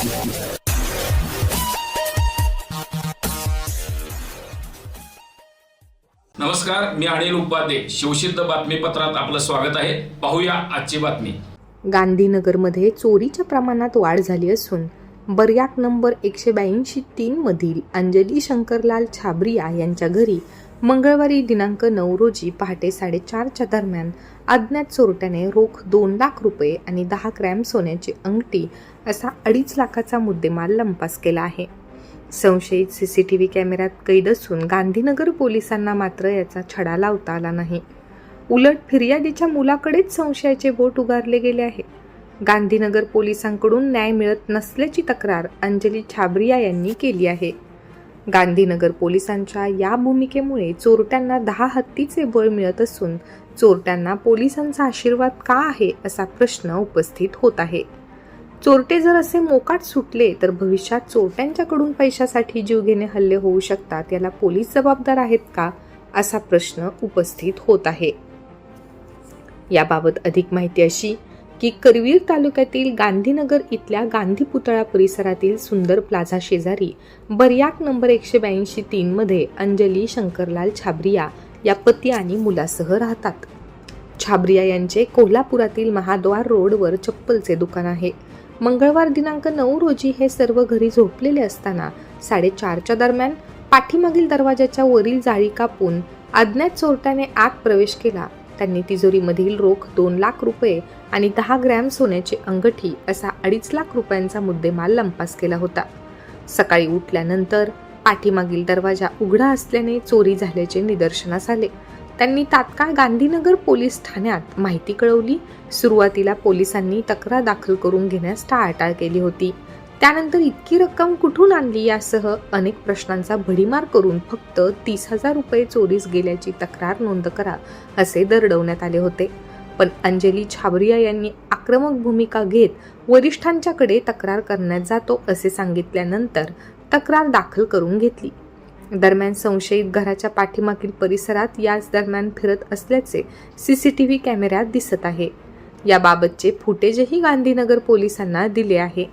नमस्कार मी अनिल उपाध्ये. शिवसिद्ध बातमीपत्रात आपलं स्वागत आहे. पाहूया आजची बातमी. गांधीनगरमध्ये चोरीच्या प्रमाणात वाढ झाली असून बर्याक नंबर एकशे ब्याऐंशी तीन मधील अंजली शंकरलाल छाबरिया यांच्या घरी मंगळवारी दिनांक नऊ रोजी पहाटे साडेचारच्या दरम्यान अज्ञात चोरट्याने रोख दोन लाख रुपये आणि दहा ग्रॅम सोन्याची अंगठी असा अडीच लाखाचा मुद्देमाल लंपास केला आहे. संशयित सी सी टी व्ही कॅमेऱ्यात कैद असून गांधीनगर पोलिसांना मात्र याचा छडा लावता आला नाही. उलट फिर्यादीच्या मुलाकडेच संशयाचे बोट उगारले गेले आहे. गांधीनगर पोलिसांकडून न्याय मिळत नसल्याची तक्रार अंजली छाबरिया यांनी केली आहे. गांधीनगर पोलिसांच्या या भूमिकेमुळे चोरट्यांना दहा हत्तीचे बळ मिळत असून चोरट्यांना पोलिसांचा आशीर्वाद का आहे असा प्रश्न उपस्थित होत आहे. चोरटे जर असे मोकाट सुटले तर भविष्यात चोरट्यांच्याकडून पैशासाठी जीवघेणे हल्ले होऊ शकतात याला पोलीस जबाबदार आहेत का असा प्रश्न उपस्थित होत आहे. याबाबत अधिक माहिती अशी की करवीर तालुक्यातील गांधीनगर इथल्या गांधी पुतळा परिसरातील सुंदर प्लाझा शेजारी बर्याक नंबर एकशे ब्याऐंशी तीनमध्ये अंजली शंकरलाल छाबरिया या पती आणि मुलासह राहतात. छाबरिया यांचे कोल्हापुरातील महाद्वार रोडवर चप्पलचे दुकान आहे. मंगळवार दिनांक नऊ रोजी हे सर्व घरी झोपलेले असताना साडेचारच्या दरम्यान पाठीमागील दरवाजाच्या वरील जाळी कापून अज्ञात चोरट्याने आत प्रवेश केला. त्यांनी तिजोरीमधील रोख दोन लाख रुपये आणि दहा ग्रॅम सोन्याची अंगठी असा अडीच लाख रुपयांचा मुद्देमाल लंपास केला होता. सकाळी उठल्यानंतर पाठीमागील दरवाजा उघडा असल्याने चोरी झाल्याचे निदर्शनास आले. त्यांनी तात्काळ गांधीनगर पोलीस ठाण्यात माहिती कळवली. सुरुवातीला पोलिसांनी तक्रार दाखल करून घेण्यास टाळाटाळ केली होती. त्यानंतर इतकी रक्कम कुठून आणली यासह अनेक प्रश्नांचा भडीमार करून फक्त तीस हजार रुपये चोरीस गेल्याची तक्रार नोंद करा असे दरडवण्यात आले होते. पण अंजली छाबरिया यांनी आक्रमक भूमिका घेत वरिष्ठांच्याकडे तक्रार करण्यात जातो असे सांगितल्यानंतर तक्रार दाखल करून घेतली. दरम्यान संशयित घराच्या पाठीमागील परिसरात याच दरम्यान फिरत असल्याचे सी सी टी व्ही कॅमेऱ्यात दिसत आहे. याबाबतचे फुटेजही गांधीनगर पोलिसांना दिले आहे.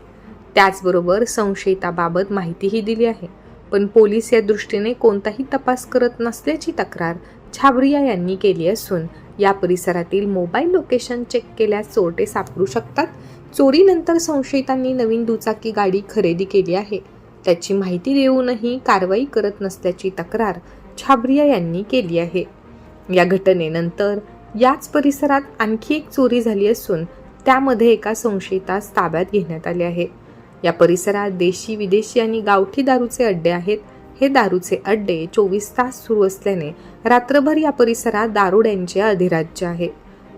त्याचबरोबर संशयिताबाबत माहितीही दिली आहे. पण पोलीस या दृष्टीने कोणताही तपास करत नसल्याची तक्रार छाबरिया यांनी केली असून या परिसरातील मोबाईल लोकेशन चेक केल्यास चोरटे सापडू शकतात. चोरीनंतर संशयितांनी नवीन दुचाकी गाडी खरेदी केली आहे. त्याची माहिती देऊनही कारवाई करत नसल्याची तक्रार छाबरिया यांनी केली आहे. या घटनेनंतर याच परिसरात आणखी एक चोरी झाली असून त्यामध्ये एका संशयितास ताब्यात घेण्यात आले आहे. या परिसरात देशी विदेशी आणि गावठी दारूचे अड्डे आहेत. हे दारूचे अड्डे चोवीस तास सुरू असल्याने रात्रभर या परिसरात दारुड्यांचे अधिराज्य आहे.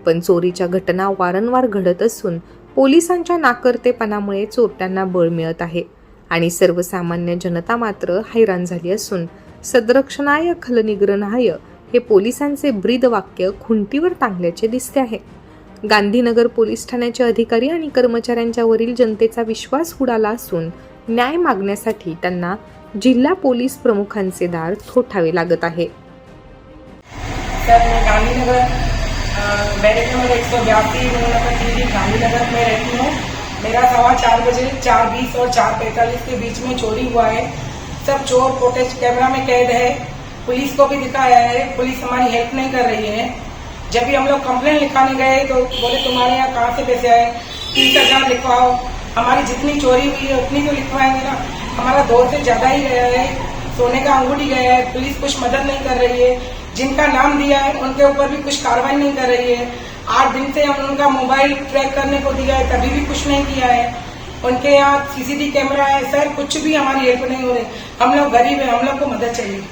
पण चोरीच्या घटना वारंवार घडत असून पोलिसांच्या नाकर्तेपणामुळे चोरट्यांना बळ मिळत आहे आणि सर्वसामान्य जनता मात्र हैराण झाली असून सदरक्षणाय खलनिग्रहाय हे पोलिसांचे ब्रीद वाक्य खुंटीवर टांगल्याचे दिसते आहे. गांधीनगर पोलीस ठाण्याचे अधिकारी आणि कर्मचाऱ्यांच्या वरील जनतेचा विश्वास उडाला असून न्याय मागण्यासाठी त्यांना जिल्हा पोलीस प्रमुखांचे दार थोठावे लागत आहे. सर नंबर एक सौ बयासी गांधीनगर में रहती हूँ. मेरा सवा चार बजे, चार बीस और चार पैंतालीस के बीच में चोरी हुआ है। सब चोर फुटेज कैमरा में कैद है। पुलिस को भी दिखाया है। पुलिस हमारी हेल्प नहीं कर रही है। जब भी हम लोग कंप्लेन लिखाने गए तो बोले, तुम्हारे यहाँ कहाँ से पैसे आए? तीस हज़ार लिखवाओ। हमारी जितनी चोरी हुई है, उतनी तो लिखवाएँगे ना, हमारा दो से ज़्यादा ही गया है, सोने का अंगूठी गया है, पुलिस कुछ मदद नहीं कर रही है, जिनका नाम दिया है, उनके ऊपर भी कुछ कार्रवाई नहीं कर रही है। आठ दिन से हम उनका मोबाइल ट्रैक करने को दिया है, तभी भी कुछ नहीं किया है। उनके यहाँ सीसीटीवी कैमरा है, सर, कुछ भी हमारी हेल्प नहीं हो रही। हम लोग गरीब है, हम लोग को मदद चाहिए।